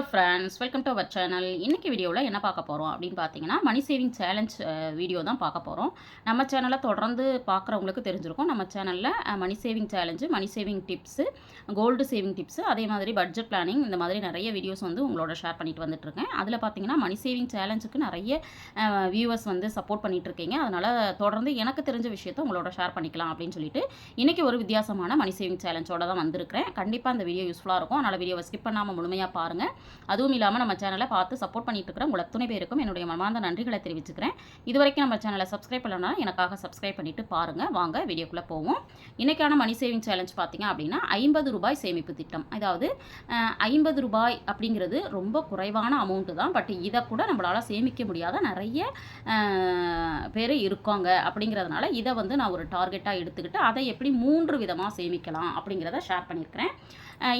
Hello friends welcome to our channel இன்றைக்கி வீடியோவில் என்ன பார்க்க போகிறோம் அப்படின்னு பார்த்தீங்கன்னா மணி சேவிங் சேலஞ்ச் வீடியோ தான் பார்க்க போகிறோம் நம்ம சேனலை தொடர்ந்து பார்க்குறவங்களுக்கு தெரிஞ்சிருக்கும். நம்ம சேனலில் money saving challenge money saving tips gold saving tips அதே மாதிரி பட்ஜெட் பிளானிங் இந்த மாதிரி நிறைய வீடியோஸ் வந்து உங்களோட ஷேர் பண்ணிட்டு வந்துட்டுருக்கேன். அதில் பார்த்தீங்கன்னா மணி சேவிங் சேலஞ்சுக்கு நிறைய வியூவர்ஸ் வந்து சப்போர்ட் பண்ணிகிட்ருக்கீங்க இருக்கீங்க அதனால் தொடர்ந்து எனக்கு தெரிஞ்ச விஷயத்தை உங்களோட ஷேர் பண்ணிக்கலாம் அப்படின்னு சொல்லிட்டு இன்றைக்கி ஒரு வித்தியாசமான மணி சேவிங் சேலஞ்சோட தான் வந்திருக்கிறேன். கண்டிப்பாக அந்த வீடியோ யூஸ்ஃபுல்லாக இருக்கும். அதனால் வீடியோவை ஸ்கிப் பண்ணாமல் முழுமையாக பாருங்கள் அதுவும் இல்லாமல் நம்ம சேனலை பார்த்து சப்போர்ட் பண்ணிட்டு இருக்கிற உங்கள் துணை பேருக்கும் என்னுடைய மனமார்ந்த நன்றிகளை தெரிவிச்சுக்கிறேன். இது வரைக்கும் நம்ம சேனலை சப்ஸ்கிரைப் பண்ணலன்னா எனக்காக சப்ஸ்கிரைப் பண்ணிட்டு பாருங்கள் வாங்க வீடியோக்குள்ளே போவோம். இன்றைக்கான மணி சேவிங் சேலஞ்ச் பார்த்தீங்க அப்படின்னா ஐம்பது ரூபாய் சேமிப்பு திட்டம். அதாவது ஐம்பது ரூபாய் அப்படிங்கிறது ரொம்ப குறைவான அமௌண்ட்டு தான். பட் இதை கூட நம்மளால் சேமிக்க முடியாத நிறைய பேர் இருக்காங்க அப்படிங்கிறதுனால இதை வந்து நான் ஒரு டார்கெட்டாக எடுத்துக்கிட்டு அதை எப்படி மூன்று விதமாக சேமிக்கலாம் அப்படிங்கிறத ஷேர் பண்ணியிருக்கிறேன்.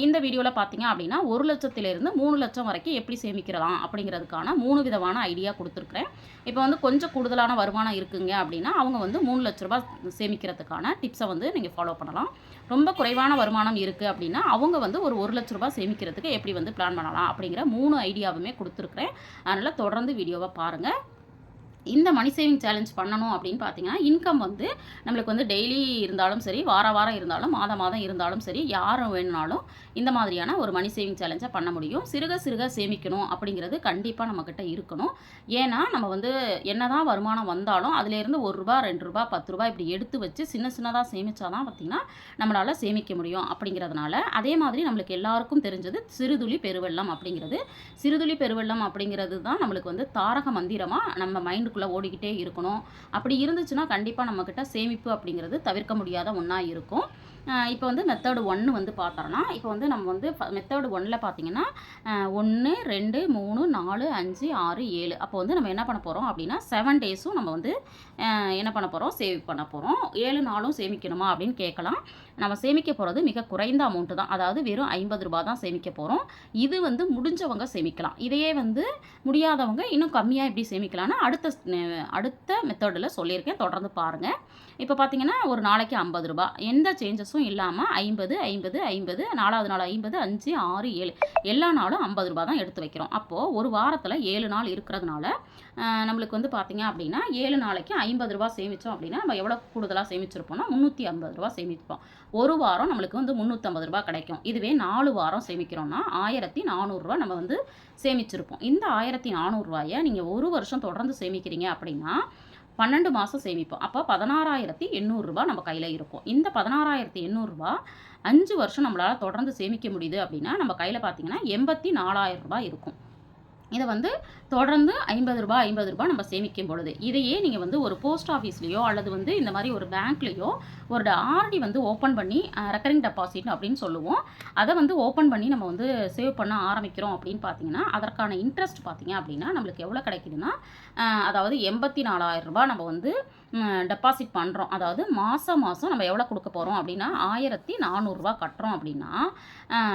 இந்த வீடியோவில் பார்த்தீங்க அப்படின்னா ஒரு லட்சத்திலிருந்து மூணு லட்சம் வரைக்கும் எப்படி சேமிக்கிறலாம் அப்படிங்கிறதுக்கான மூணு விதமான ஐடியா கொடுத்துருக்குறேன். இப்போ வந்து கொஞ்சம் கூடுதலான வருமானம் இருக்குங்க அப்படின்னா அவங்க வந்து மூணு லட்ச ரூபாய் சேமிக்கிறதுக்கான டிப்ஸை வந்து நீங்கள் ஃபாலோ பண்ணலாம். ரொம்ப குறைவான வருமானம் இருக்குது அப்படின்னா அவங்க வந்து ஒரு ஒரு லட்ச ரூபாய் சேமிக்கிறதுக்கு எப்படி வந்து பிளான் பண்ணலாம் அப்படிங்கிற மூணு ஐடியாவுமே கொடுத்துருக்குறேன். அதனால் தொடர்ந்து வீடியோவை பாருங்கள் இந்த மணி சேவிங் சேலஞ்ச் பண்ணணும் அப்படின்னு பார்த்தீங்கன்னா இன்கம் வந்து நம்மளுக்கு வந்து டெய்லி இருந்தாலும் சரி வார வாரம் இருந்தாலும் மாதம் மாதம் இருந்தாலும் சரி யாரும் வேணுனாலும் இந்த மாதிரியான ஒரு மணி சேவிங் சேலஞ்சை பண்ண முடியும். சிறுக சிறுக சேமிக்கணும் அப்படிங்கிறது கண்டிப்பாக நம்மக்கிட்ட இருக்கணும். ஏன்னா நம்ம வந்து என்னதான் வருமானம் வந்தாலும் அதுலேருந்து ஒரு ரூபா ரெண்டு ரூபா பத்து ரூபா இப்படி எடுத்து வச்சு சின்ன சின்னதாக சேமிச்சாதான் பார்த்திங்கன்னா நம்மளால் சேமிக்க முடியும் அப்படிங்கிறதுனால. அதே மாதிரி நம்மளுக்கு எல்லாருக்கும் தெரிஞ்சது சிறுதுளி பெருவெள்ளம் அப்படிங்கிறது. சிறுதுளி பெருவெள்ளம் அப்படிங்கிறது தான் நம்மளுக்கு வந்து தாரக மந்திரமாக நம்ம மைண்டு மைண்டுக்குள்ளே ஓடிக்கிட்டே இருக்கணும். அப்படி இருந்துச்சுன்னா கண்டிப்பாக நம்மக்கிட்ட சேமிப்பு அப்படிங்கிறது தவிர்க்க முடியாத ஒன்றா இருக்கும். இப்போ வந்து மெத்தடு ஒன்று வந்து பார்த்தோம்னா இப்போ வந்து நம்ம வந்து மெத்தடு ஒன்னில் பார்த்தீங்கன்னா ஒன்று ரெண்டு மூணு நாலு அஞ்சு ஆறு ஏழு. அப்போ வந்து நம்ம என்ன பண்ண போகிறோம் அப்படின்னா செவன் டேஸும் நம்ம வந்து என்ன பண்ண போகிறோம் சேவ் பண்ண போகிறோம் ஏழு நாளும் சேமிக்கணுமா அப்படின்னு கேட்கலாம். நம்ம சேமிக்க போகிறது மிக குறைந்த அமௌண்ட்டு தான். அதாவது வெறும் ஐம்பது ரூபா தான் சேமிக்க போகிறோம் இது வந்து முடிஞ்சவங்க சேமிக்கலாம். இதையே வந்து முடியாதவங்க இன்னும் கம்மியாக எப்படி சேமிக்கலாம்னா அடுத்த அடுத்த மெத்தடில் சொல்லியிருக்கேன். தொடர்ந்து பாருங்கள் இப்போ பார்த்தீங்கன்னா ஒரு நாளைக்கு ஐம்பது ரூபா எந்த சேஞ்சஸ் சேஞ்சஸும் இல்லாமல் ஐம்பது ஐம்பது ஐம்பது நாலாவது நாள் ஐம்பது அஞ்சு ஆறு ஏழு. எல்லா நாளும் ஐம்பது ரூபா தான் எடுத்து வைக்கிறோம். அப்போது ஒரு வாரத்தில் ஏழு நாள் இருக்கிறதுனால நம்மளுக்கு வந்து பார்த்தீங்க அப்படின்னா ஏழு நாளைக்கு ஐம்பது ரூபா சேமித்தோம் அப்படின்னா நம்ம எவ்வளோ கூடுதலாக சேமிச்சிருப்போம்னா முந்நூற்றி ஐம்பது ரூபா சேமிப்போம். ஒரு வாரம் நம்மளுக்கு வந்து முந்நூற்றம்பது ரூபா கிடைக்கும். இதுவே நாலு வாரம் சேமிக்கிறோம்னா ஆயிரத்தி நானூறுரூவா நம்ம வந்து சேமிச்சிருப்போம். இந்த ஆயிரத்தி நானூறுரூவாயை நீங்கள் ஒரு வருஷம் தொடர்ந்து சேமிக்கிறீங்க அப்படின்னா பன்னெண்டு மாதம் சேமிப்போம். அப்போ பதினாறாயிரத்தி எண்ணூறுரூபா நம்ம கையில் இருக்கும். இந்த பதினாறாயிரத்தி எண்ணூறுரூபா அஞ்சு வருஷம் நம்மளால் தொடர்ந்து சேமிக்க முடியுது அப்படின்னா நம்ம கையில் பார்த்தீங்கன்னா எண்பத்தி நாலாயிரம் ரூபாய் இருக்கும். இதை வந்து தொடர்ந்து ஐம்பது ரூபாய் ஐம்பது ரூபாய் நம்ம சேமிக்கும் பொழுது. இதையே நீங்கள் வந்து ஒரு போஸ்ட் ஆஃபீஸ்லேயோ அல்லது வந்து இந்த மாதிரி ஒரு பேங்க்லேயோ ஒரு ஆர்டி வந்து ஓப்பன் பண்ணி ரெக்கரிங் டெபாசிட் அப்படின்னு சொல்லுவோம். அதை வந்து ஓப்பன் பண்ணி நம்ம வந்து சேவ் பண்ண ஆரம்பிக்கிறோம் அப்படின்னு பார்த்தீங்கன்னா அதற்கான இன்ட்ரெஸ்ட் பார்த்தீங்க அப்படின்னா நம்மளுக்கு எவ்வளோ கிடைக்குதுன்னா அதாவது எண்பத்தி நாலாயிரம் ரூபாய் நம்ம வந்து டெபாசிட் பண்ணுறோம் அதாவது மாதம் மாதம் நம்ம எவ்வளோ கொடுக்க போகிறோம் அப்படின்னா ஆயிரத்தி நானூறுரூவா கட்டுறோம் அப்படின்னா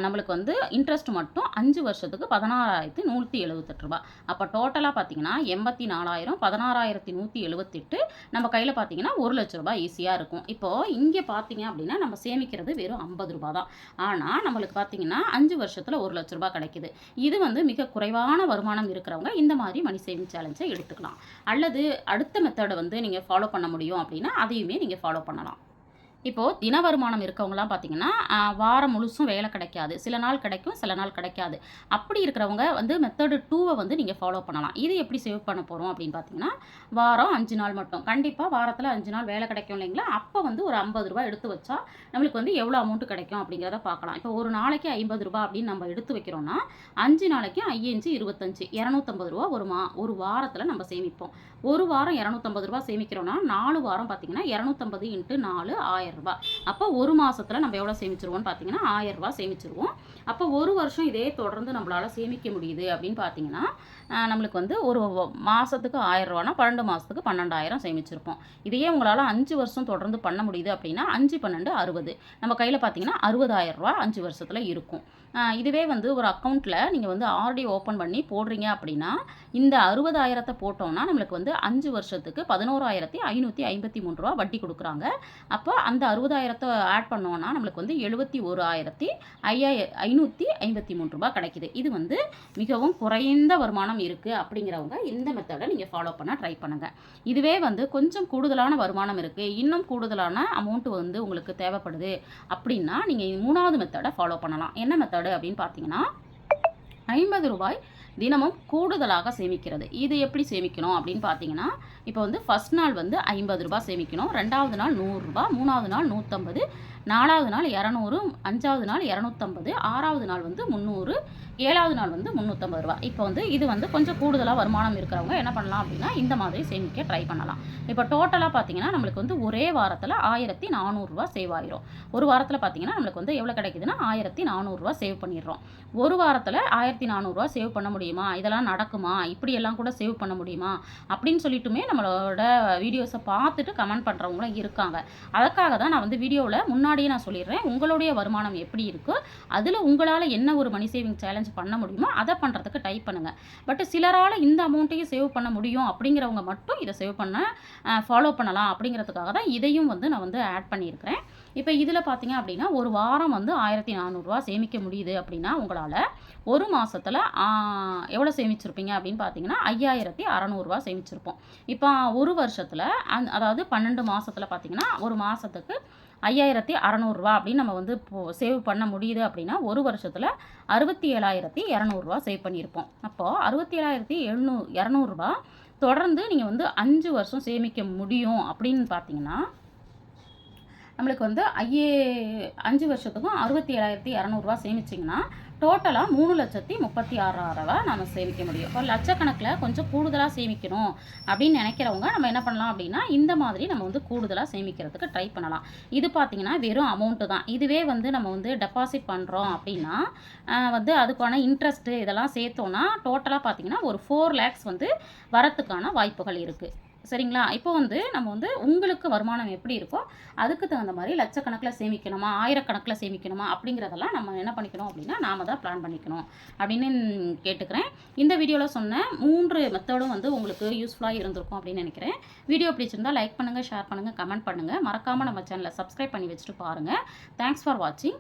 நம்மளுக்கு வந்து இன்ட்ரெஸ்ட் மட்டும் அஞ்சு வருஷத்துக்கு பதினாறாயிரத்தி நூற்றி எழுபத்தி ரூபா அப்போ டோட்டலாக பார்த்தீங்கன்னா எண்பத்தி நாலாயிரம் பதினாறாயிரத்தி நூற்றி எழுபத்தெட்டு நம்ம கையில் பார்த்தீங்கன்னா ஒரு லட்ச ரூபாய் ஈஸியாக இருக்கும். இப்போது இங்கே பார்த்தீங்க அப்படின்னா நம்ம சேமிக்கிறது வெறும் ஐம்பது ரூபா தான். ஆனால் நம்மளுக்கு பார்த்தீங்கன்னா அஞ்சு வருஷத்தில் ஒரு லட்ச ரூபாய் கிடைக்குது. இது வந்து மிக குறைவான வருமானம் இருக்கிறவங்க இந்த மாதிரி மணி சேவிங் சேலஞ்சை எடுத்துக்கலாம். அல்லது அடுத்த மெத்தடை வந்து நீங்கள் ஃபாலோ பண்ண முடியும் அப்படின்னா அதையுமே நீங்கள் ஃபாலோ பண்ணலாம். இப்போது தின வருமானம் இருக்கவங்களாம் பார்த்தீங்கன்னா வாரம் முழுசும் வேலை கிடைக்காது. சில நாள் கிடைக்கும் சில நாள் கிடைக்காது. அப்படி இருக்கிறவங்க வந்து மெத்தடு டூவை வந்து நீங்கள் ஃபாலோ பண்ணலாம். இது எப்படி சேவ் பண்ண போகிறோம் அப்படின்னு பார்த்தீங்கன்னா வாரம் அஞ்சு நாள் மட்டும். கண்டிப்பாக வாரத்தில் அஞ்சு நாள் வேலை கிடைக்கும் இல்லைங்களா? அப்போ வந்து ஒரு ஐம்பது ரூபா எடுத்து வச்சா நம்மளுக்கு வந்து எவ்வளோ அமௌண்ட் கிடைக்கும் அப்படிங்கிறத பார்க்கலாம் இப்போ ஒரு நாளைக்கு ஐம்பது ரூபா அப்படின்னு நம்ம எடுத்து வைக்கிறோம்னா அஞ்சு நாளைக்கு ஐயஞ்சு இருபத்தஞ்சு இரநூத்தம்பது ரூபா ஒரு மா ஒரு வாரத்தில் நம்ம சேமிப்போம். ஒரு வாரம் இரநூத்தம்பது ரூபா சேமிக்கிறோம்னா நாலு வாரம் பார்த்தீங்கன்னா இரநூத்தம்பது இன்ட்டு நாலு ஆயிரம். ரூபாய். அப்போ ஒரு மாதத்தில் நம்ம எவ்வளோ சேமிச்சிருவோம்னு பார்த்தீங்கன்னா ஆயிரம் ரூபாய் சேமிச்சிருவோம். அப்போ ஒரு வருஷம் இதே தொடர்ந்து நம்மளால் சேமிக்க முடியுது அப்படின்னு பார்த்தீங்கன்னா நம்மளுக்கு வந்து ஒரு மாதத்துக்கு ஆயிரரூவானா பன்னெண்டு மாதத்துக்கு பன்னெண்டாயிரம் சேமிச்சிருப்போம். இதையே உங்களால் அஞ்சு வருஷம் தொடர்ந்து பண்ண முடியுது அப்படின்னா அஞ்சு பன்னெண்டு அறுபது. நம்ம கையில் பார்த்தீங்கன்னா அறுபதாயிரம் ரூபா அஞ்சு வருஷத்தில் இருக்கும். இதுவே வந்து ஒரு அக்கௌண்ட்டில் நீங்கள் வந்து ஆர்டி ஓப்பன் பண்ணி போடுறீங்க அப்படின்னா இந்த அறுபதாயிரத்தை போட்டோம்னா நம்மளுக்கு வந்து அஞ்சு வருஷத்துக்கு பதினோராயிரத்தி ஐநூற்றி ஐம்பத்தி மூணு ரூபா வட்டி கொடுக்குறாங்க. அப்போ அந்த அந்த அறுபதாயிரத்தை ஆட் பண்ணோன்னா நம்மளுக்கு வந்து எழுபத்தி ஒரு ஆயிரத்தி ஐயாய ஐநூற்றி ஐம்பத்தி மூணு ரூபாய் கிடைக்குது. இது வந்து மிகவும் குறைந்த வருமானம் இருக்குது அப்படிங்கிறவங்க இந்த மெத்தடை நீங்கள் ஃபாலோ பண்ண ட்ரை பண்ணுங்கள் இதுவே வந்து கொஞ்சம் கூடுதலான வருமானம் இருக்குது இன்னும் கூடுதலான அமௌண்ட் வந்து உங்களுக்கு தேவைப்படுது அப்படின்னா நீங்கள் மூணாவது மெத்தடை ஃபாலோ பண்ணலாம். என்ன மெத்தடு அப்படின்னு பார்த்தீங்கன்னா ஐம்பது ரூபாய் தினமும் கூடுதலாக சேமிக்கிறது. இது எப்படி சேமிக்கணும் அப்படின்னு பார்த்தீங்கன்னா இப்போ வந்து ஃபஸ்ட் நாள் வந்து ஐம்பது ரூபாய் சேமிக்கணும். ரெண்டாவது நாள் நூறுரூபா மூணாவது நாள் நூற்றம்பது நாலாவது நாள் இரநூறு அஞ்சாவது நாள் இரநூத்தம்பது ஆறாவது நாள் வந்து முந்நூறு ஏழாவது நாள் வந்து முந்நூற்றம்பது ரூபா இப்போ வந்து இது வந்து கொஞ்சம் கூடுதலாக வருமானம் இருக்கிறவங்க என்ன பண்ணலாம் அப்படின்னா இந்த மாதிரி சேமிக்க ட்ரை பண்ணலாம். இப்போ டோட்டலாக பார்த்தீங்கன்னா நம்மளுக்கு வந்து ஒரே வாரத்தில் ஆயிரத்தி நானூறுரூவா சேவ் ஆயிரும். ஒரு வாரத்தில் பார்த்தீங்கன்னா நம்மளுக்கு வந்து எவ்வளோ கிடைக்குதுன்னா ஆயிரத்தி நானூறுரூவா சேவ் பண்ணிடுறோம். ஒரு வாரத்தில் ஆயிரத்தி நானூறுரூவா சேவ் பண்ண முடியும். இதெல்லாம் நடக்குமா? இப்படியெல்லாம் கூட சேவ் பண்ண முடியுமா? அப்படின்னு சொல்லிட்டுமே நம்மளோட வீடியோஸை பார்த்துட்டு கமெண்ட் பண்ணுறவங்களும் இருக்காங்க. அதுக்காக தான் நான் வந்து வீடியோவில் முன்னாடியே நான் சொல்லிடுறேன். உங்களுடைய வருமானம் எப்படி இருக்கோ அதில் உங்களால் என்ன ஒரு மணி சேவிங் சேலஞ்ச் பண்ண முடியுமோ அதை பண்ணுறதுக்கு டைப் பண்ணுங்கள் பட் சிலரால் இந்த அமௌண்ட்டையும் சேவ் பண்ண முடியும் அப்படிங்கிறவங்க மட்டும் இதை சேவ் பண்ண ஃபாலோ பண்ணலாம் அப்படிங்கிறதுக்காக தான் இதையும் வந்து நான் வந்து ஆட் பண்ணியிருக்கிறேன். இப்போ இதில் பார்த்தீங்க அப்படின்னா ஒரு வாரம் வந்து ஆயிரத்தி நானூறுரூவா சேமிக்க முடியுது அப்படின்னா உங்களால் ஒரு மாதத்தில் எவ்வளோ சேமிச்சிருப்பீங்க அப்படின்னு பார்த்தீங்கன்னா ஐயாயிரத்தி அறநூறுவா சேமிச்சிருப்போம். இப்போ ஒரு வருஷத்தில் அந் அதாவது பன்னெண்டு மாதத்தில் பார்த்தீங்கன்னா ஒரு மாதத்துக்கு ஐயாயிரத்தி அறநூறுரூவா அப்படின்னு நம்ம வந்து இப்போது சேவ் பண்ண முடியுது அப்படின்னா ஒரு வருஷத்தில் அறுபத்தி ஏழாயிரத்தி இரநூறுவா சேவ் பண்ணியிருப்போம் அப்போது அறுபத்தி ஏழாயிரத்தி எழுநூ இரநூறுபா தொடர்ந்து நீங்கள் வந்து அஞ்சு வருஷம் சேமிக்க முடியும் அப்படின்னு பார்த்தீங்கன்னா நம்மளுக்கு வந்து ஐயே அஞ்சு வருஷத்துக்கும் அறுபத்தி ஏழாயிரத்தி இரநூறுவா சேமிச்சிங்கன்னா டோட்டலாக மூணு லட்சத்தி முப்பத்தி ஆறாயிரரூவா நம்ம சேமிக்க முடியும். இப்போ லட்சக்கணக்கில் கொஞ்சம் கூடுதலாக சேமிக்கணும் அப்படின்னு நினைக்கிறவங்க நம்ம என்ன பண்ணலாம் அப்படின்னா இந்த மாதிரி நம்ம வந்து கூடுதலாக சேமிக்கிறதுக்கு ட்ரை பண்ணலாம். இது பார்த்திங்கன்னா வெறும் அமௌண்ட்டு தான். இதுவே வந்து நம்ம வந்து டெபாசிட் பண்ணுறோம் அப்படின்னா வந்து அதுக்கான இன்ட்ரெஸ்ட்டு இதெல்லாம் சேர்த்தோன்னா டோட்டலாக பார்த்திங்கன்னா ஒரு ஃபோர் லேக்ஸ் வந்து வரத்துக்கான வாய்ப்புகள் இருக்குது சரிங்களா? இப்போ வந்து நம்ம வந்து உங்களுக்கு வருமானம் எப்படி இருக்கோ அதுக்கு தகுந்த மாதிரி லட்சக்கணக்கில் சேமிக்கணுமா ஆயிரக்கணக்கில் சேமிக்கணுமா அப்படிங்கிறதெல்லாம் நம்ம என்ன பண்ணிக்கணும் அப்படின்னா நாம் தான் பிளான் பண்ணிக்கணும் அப்படின்னு கேட்டுக்கிறேன். இந்த வீடியோவில் சொன்ன மூன்று மெத்தடும் வந்து உங்களுக்கு யூஸ்ஃபுல்லாக இருந்திருக்கும் அப்படின்னு நினைக்கிறேன். வீடியோ பிடிச்சிருந்தா லைக் பண்ணுங்கள் ஷேர் பண்ணுங்கள் கமெண்ட் பண்ணுங்கள் மறக்காமல் நம்ம சேனலை சப்ஸ்கிரைப் பண்ணி வச்சுட்டு பாருங்கள் தேங்க்ஸ் ஃபார் வாட்சிங்